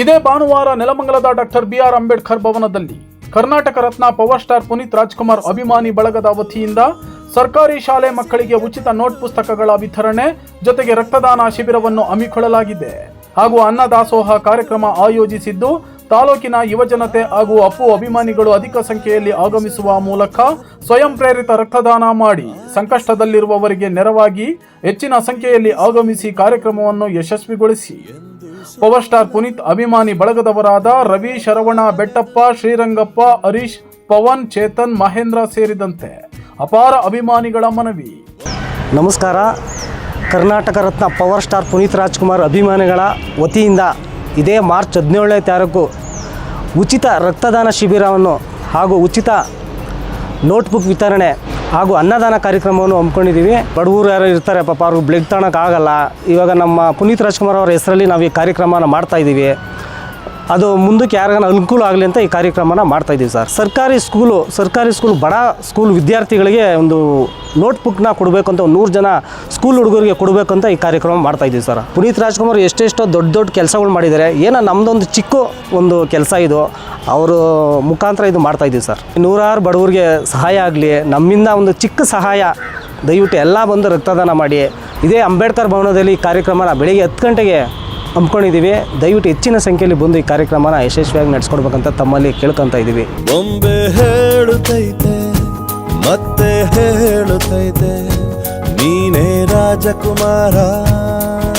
ಇದೇ ಭಾನುವಾರ ನೆಲಮಂಗಲದ ಡಾಕ್ಟರ್ ಬಿಆರ್ ಅಂಬೇಡ್ಕರ್ ಭವನದಲ್ಲಿ ಕರ್ನಾಟಕ ರತ್ನ ಪವರ್ ಸ್ಟಾರ್ ಪುನೀತ್ ರಾಜ್ಕುಮಾರ್ ಅಭಿಮಾನಿ ಬಳಗದ ವತಿಯಿಂದ ಸರ್ಕಾರಿ ಶಾಲೆ ಮಕ್ಕಳಿಗೆ ಉಚಿತ ನೋಟ್ ಪುಸ್ತಕಗಳ ವಿತರಣೆ ಜೊತೆಗೆ ರಕ್ತದಾನ ಶಿಬಿರವನ್ನು ಹಮ್ಮಿಕೊಳ್ಳಲಾಗಿದೆ. ಹಾಗೂ ಅನ್ನದಾಸೋಹ ಕಾರ್ಯಕ್ರಮ ಆಯೋಜಿಸಿದ್ದು, ತಾಲೂಕಿನ ಯುವಜನತೆ ಹಾಗೂ ಅಪ್ಪು ಅಭಿಮಾನಿಗಳು ಅಧಿಕ ಸಂಖ್ಯೆಯಲ್ಲಿ ಆಗಮಿಸುವ ಮೂಲಕ ಸ್ವಯಂ ಪ್ರೇರಿತ ರಕ್ತದಾನ ಮಾಡಿ ಸಂಕಷ್ಟದಲ್ಲಿರುವವರಿಗೆ ನೆರವಾಗಿ ಹೆಚ್ಚಿನ ಸಂಖ್ಯೆಯಲ್ಲಿ ಆಗಮಿಸಿ ಕಾರ್ಯಕ್ರಮವನ್ನು ಯಶಸ್ವಿಗೊಳಿಸಿ. ಪವರ್ ಸ್ಟಾರ್ ಪುನೀತ್ ಅಭಿಮಾನಿ ಬಳಗದವರಾದ ರವಿ, ಶರವಣ, ಬೆಟ್ಟಪ್ಪ, ಶ್ರೀರಂಗಪ್ಪ, ಹರೀಶ್, ಪವನ್, ಚೇತನ್, ಮಹೇಂದ್ರ ಸೇರಿದಂತೆ ಅಪಾರ ಅಭಿಮಾನಿಗಳ ಮನವಿ. ನಮಸ್ಕಾರ. ಕರ್ನಾಟಕ ರತ್ನ ಪವರ್ ಸ್ಟಾರ್ ಪುನೀತ್ ರಾಜ್ಕುಮಾರ್ ಅಭಿಮಾನಿಗಳ ವತಿಯಿಂದ ಇದೇ ಮಾರ್ಚ್ ಹದಿನೇಳನೇ ತಾರೀಕು ಉಚಿತ ರಕ್ತದಾನ ಶಿಬಿರವನ್ನು ಹಾಗೂ ಉಚಿತ ನೋಟ್ಬುಕ್ ವಿತರಣೆ ಹಾಗೂ ಅನ್ನದಾನ ಕಾರ್ಯಕ್ರಮವನ್ನು ಹಮ್ಮಿಕೊಂಡಿದ್ದೀವಿ. ಬಡವರು ಯಾರು ಇರ್ತಾರೆ, ಪಾಪ ಅವ್ರಿಗೆ ಬ್ಲಡ್ ತಗೊಳಕ್ಕಾಗಲ್ಲ ಇವಾಗ ನಮ್ಮ ಪುನೀತ್ ರಾಜ್ಕುಮಾರ್ ಅವರ ಹೆಸರಲ್ಲಿ ನಾವು ಈ ಕಾರ್ಯಕ್ರಮನ ಮಾಡ್ತಾ ಇದ್ದೀವಿ. ಅದು ಮುಂದಕ್ಕೆ ಯಾರಿಗಾನ ಅನುಕೂಲ ಆಗಲಿ ಅಂತ ಈ ಕಾರ್ಯಕ್ರಮನ ಮಾಡ್ತಾ ಇದ್ದೀವಿ ಸರ್. ಸರ್ಕಾರಿ ಸ್ಕೂಲು, ಸರ್ಕಾರಿ ಸ್ಕೂಲ್, ಬಡ ಸ್ಕೂಲ್ ವಿದ್ಯಾರ್ಥಿಗಳಿಗೆ ಒಂದು ನೋಟ್ಬುಕ್ನ ಕೊಡಬೇಕು ಅಂತ ನೂರು ಜನ ಸ್ಕೂಲ್ ಹುಡುಗರಿಗೆ ಕೊಡಬೇಕು ಅಂತ ಈ ಕಾರ್ಯಕ್ರಮ ಮಾಡ್ತಾ ಇದ್ದೀವಿ ಸರ್. ಪುನೀತ್ ರಾಜ್ಕುಮಾರ್ ಎಷ್ಟೆಷ್ಟೋ ದೊಡ್ಡ ದೊಡ್ಡ ಕೆಲಸಗಳು ಮಾಡಿದ್ದಾರೆ ಏನೋ ನಮ್ಮದೊಂದು ಚಿಕ್ಕ ಒಂದು ಕೆಲಸ ಇದು. ಅವರು ಮುಖಾಂತರ ಇದು ಮಾಡ್ತಾ ಇದ್ದೀವಿ ಸರ್. ನೂರಾರು ಬಡವರಿಗೆ ಸಹಾಯ ಆಗಲಿ, ನಮ್ಮಿಂದ ಒಂದು ಚಿಕ್ಕ ಸಹಾಯ ದಯವಿಟ್ಟು ಎಲ್ಲ ಬಂದು ರಕ್ತದಾನ ಮಾಡಿ. ಇದೇ ಅಂಬೇಡ್ಕರ್ ಭವನದಲ್ಲಿ ಕಾರ್ಯಕ್ರಮನ ಬೆಳಿಗ್ಗೆ ಹತ್ತು ಗಂಟೆಗೆ ಹಮ್ಮಿಕೊಂಡಿದ್ದೀವಿ. ದಯವಿಟ್ಟು ಹೆಚ್ಚಿನ ಸಂಖ್ಯೆಯಲ್ಲಿ ಬಂದು ಈ ಕಾರ್ಯಕ್ರಮನ ಯಶಸ್ವಿಯಾಗಿ ನಡೆಸ್ಕೊಡ್ಬೇಕಂತ ತಮ್ಮಲ್ಲಿ ಕೇಳ್ಕೊತಾ ಇದ್ದೀವಿ. ಬೊಂಬೆ ಹೇಳುತ್ತೈತೆ, ಮತ್ತೆ ಹೇಳುತ್ತೈತೆ, ನೀನೇ ರಾಜಕುಮಾರ.